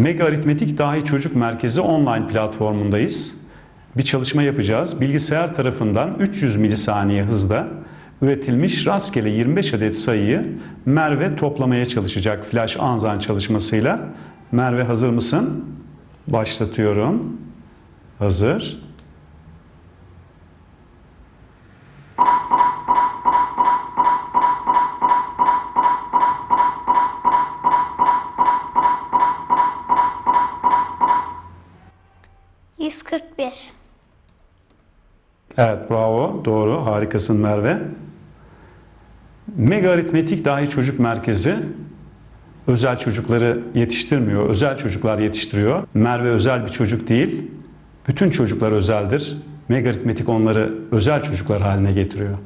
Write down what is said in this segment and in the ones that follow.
Mega Aritmetik Dahi Çocuk Merkezi online platformundayız. Bir çalışma yapacağız. Bilgisayar tarafından 300 milisaniye hızda üretilmiş rastgele 25 adet sayıyı Merve toplamaya çalışacak flash anzan çalışmasıyla. Merve hazır mısın? Başlatıyorum. Hazır. Yüz kırk bir. Evet bravo doğru harikasın Merve. Mega Aritmetik Dahi Çocuk Merkezi özel çocukları yetiştirmiyor, özel çocuklar yetiştiriyor. Merve özel bir çocuk değil, bütün çocuklar özeldir. Mega Aritmetik onları özel çocuklar haline getiriyor.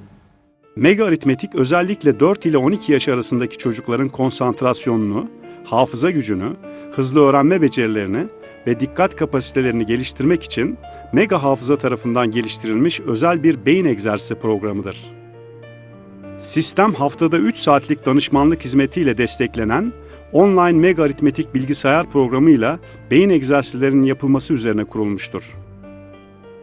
Mega aritmetik özellikle 4 ile 12 yaş arasındaki çocukların konsantrasyonunu, hafıza gücünü, hızlı öğrenme becerilerini ve dikkat kapasitelerini geliştirmek için Mega Hafıza tarafından geliştirilmiş özel bir beyin egzersizi programıdır. Sistem haftada 3 saatlik danışmanlık hizmetiyle desteklenen online Mega Aritmetik bilgisayar programıyla beyin egzersizlerinin yapılması üzerine kurulmuştur.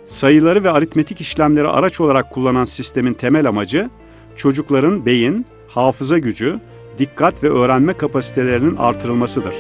Sayıları ve aritmetik işlemleri araç olarak kullanan sistemin temel amacı, çocukların beyin, hafıza gücü, dikkat ve öğrenme kapasitelerinin artırılmasıdır.